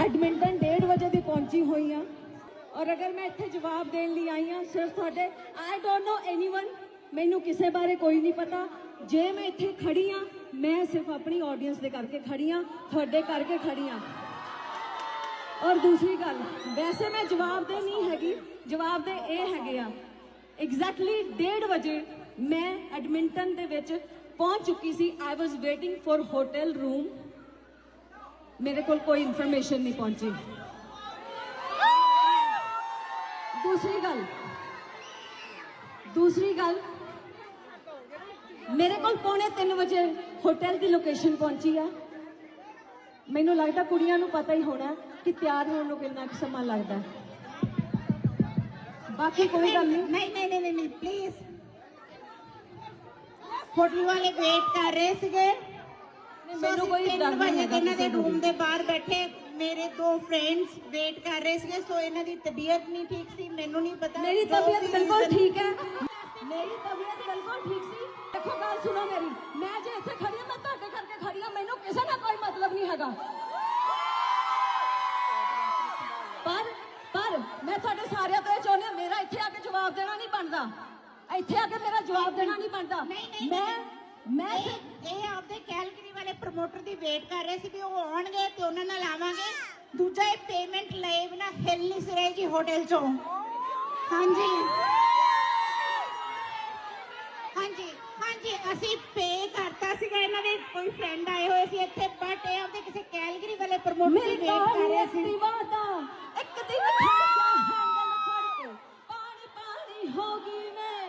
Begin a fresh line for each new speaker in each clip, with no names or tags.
Edmonton 1:30 ਵਜੇ ਦੀ ਪਹੁੰਚੀ ਹੋਈ ਆ ਔਰ ਅਗਰ ਮੈਂ ਇੱਥੇ ਜਵਾਬ ਦੇਣ ਲਈ ਆਈ ਆ ਸਿਰਫ ਤੁਹਾਡੇ ਆਈ ਡੋਨਟ ਨੋ ਐਨੀਵਨ ਮੈਨੂੰ ਕਿਸੇ ਬਾਰੇ ਕੋਈ ਨਹੀਂ ਪਤਾ। ਜੇ ਮੈਂ ਇੱਥੇ ਖੜੀ ਆ ਮੈਂ ਸਿਰਫ ਆਪਣੀ ਆਡੀਅנס ਦੇ ਕਰਕੇ ਖੜੀ ਆ ਤੁਹਾਡੇ ਕਰਕੇ ਖੜੀ ਆ ਔਰ ਦੂਸਰੀ ਗੱਲ, ਵੈਸੇ ਮੈਂ ਜਵਾਬ ਦੇ ਨਹੀਂ ਹੈਗੀ, ਜਵਾਬ ਦੇ ਇਹ ਹੈਗੇ ਆ ਐਗਜ਼ੈਕਟਲੀ 1:30 ਵਜੇ ਮੈਂ ਐਡਮਿੰਟਨ ਦੇ ਵਿੱਚ ਪਹੁੰਚ ਚੁੱਕੀ ਸੀ। I was waiting for hotel room ਮੇਰੇ ਕੋਲ ਕੋਈ ਇਨਫੋਰਮੇਸ਼ਨ ਨਹੀਂ ਪਹੁੰਚੀ। ਦੂਸਰੀ ਗੱਲ ਦੂਸਰੀ ਗੱਲ, ਮੇਰੇ ਕੋਲ ਪੌਣੇ 3 ਵਜੇ ਹੋਟਲ ਦੀ ਲੋਕੇਸ਼ਨ ਪਹੁੰਚੀ ਆ। ਮੈਨੂੰ ਲੱਗਦਾ ਕੁੜੀਆਂ ਨੂੰ ਪਤਾ ਹੀ ਹੋਣਾ ਕਿ ਤਿਆਰ ਹੋਣ ਨੂੰ ਕਿੰਨਾ ਕੁ ਸਮਾਂ ਲੱਗਦਾ। ਬਾਕੀ ਕੋਈ ਗੱਲ ਨਹੀਂ।
ਨਹੀਂ ਨਹੀਂ ਨਹੀਂ ਨਹੀਂ ਪਲੀਜ਼ ਹੋਟਲ ਵਾਲੇ ਵੇਟ ਕਰ ਰਹੇ ਸੀਗੇ।
ਮੈਨੂੰ ਕੋਈ ਡਰ ਨਹੀਂ ਹੈਗਾ
ਇਹਨਾਂ ਦੇ ਰੂਮ। ਦੇ ਬਾਹਰ ਬੈਠੇ ਮੇਰੇ ਦੋ ਫਰੈਂਡਸ ਵੇਟ ਕਰ ਰਹੇ ਸੀਗੇ ਸੋ ਇਹਨਾਂ ਦੀ ਤਬੀਅਤ ਨਹੀਂ ਠੀਕ ਸੀ ਮੈਨੂੰ ਨਹੀਂ ਪਤਾ
ਮੇਰੀ ਤਬੀਅਤ ਬਿਲਕੁਲ ਠੀਕ ਹੈ। ਮੇਰੀ ਤਬੀਅਤ ਬਿਲਕੁਲ ਠੀਕ ਸੀ। ਦੇਖੋ ਗੱਲ ਸੁਣੋ ਮੇਰੀ। ਮੈਂ ਜੇ ਇੱਥੇ ਖੜੀ ਹਾਂ ਮੈਂ ਤੁਹਾਡੇ ਕਰਕੇ ਖੜੀ ਹਾਂ ਮੈਨੂੰ ਕਿਸੇ ਨਾਲ ਕੋਈ ਮਤਲਬ ਨਹੀਂ ਹੈਗਾ। ਪਰ ਪਰ ਮੈਂ ਤੁਹਾਡੇ ਸਾਰਿਆਂ ਤੋਂ ਚਾਹੁੰਦੀ ਮੇਰਾ ਇੱਥੇ ਆ ਕੇ ਜਵਾਬ ਦੇਣਾ ਨਹੀਂ ਬਣਦਾ। ਇੱਥੇ ਆ ਕੇ ਮੇਰਾ ਜਵਾਬ ਦੇਣਾ ਨਹੀਂ ਬਣਦਾ। ਮੈਂ ਮੈਂ
ਇਹ
ਸਿਰਫ-
ਇਹ ਆਪਦੇ ਕੈਲਗਰੀ ਵਾਲੇ ਪ੍ਰਮੋਟਰ ਦੀ ਵੇਟ ਕਰ ਰਹੇ ਸੀ ਵੀ ਉਹ ਆਉਣਗੇ ਤੇ ਉਹਨਾਂ ਨਾਲ ਆਵਾਂਗੇ। ਦੂਜਾ ਇਹ ਪੇਮੈਂਟ ਲਏ ਬਿਨਾ ਹਿੱਲ ਨਹੀਂ ਸੀ ਰਹੇ ਜੀ ਹੋਟਲ ਚੋਂ। ਹਾਂਜੀ। ਹਾਂਜੀ ਹਾਂਜੀ ਅਸੀਂ ਪੇ ਕਰਤਾ ਸੀਗਾ ਇਹਨਾਂ ਦੇ। ਕੋਈ ਫਰੈਂਡ ਆਏ ਹੋਏ ਸੀ ਇੱਥੇ ਬਟ ਇਹ ਆਪਦੇ ਕਿਸੇ ਕੈਲਗਰੀ ਵਾਲੇ ਪ੍ਰਮੋਟਰ ਦੀ ਵੇਟ ਕਰ ਰਹੇ ਸੀ।
ਵਾਦਾ ਇੱਕ ਦਿਨ ਹੈਂਡਲ ਫੜ ਕੇ ਪਾਣੀ ਪਾਣੀ ਹੋ ਗਈ ਮੈਂ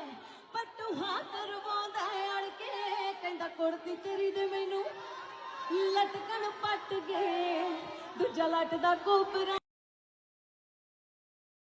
ਪੱਟੂ ਹੱਥ ਰਵਾਉਂਦਾ ਅੜ ਕੇ। ਕਹਿੰਦਾ ਕੁੜਤੀ ਤੇਰੀ ਦੇ ਮੈਨੂੰ ਲਟਕਣ ਪੱਟ ਗਏ। ਦੂਜਾ ਲੱਟ ਦਾ ਕੋਪਰਾ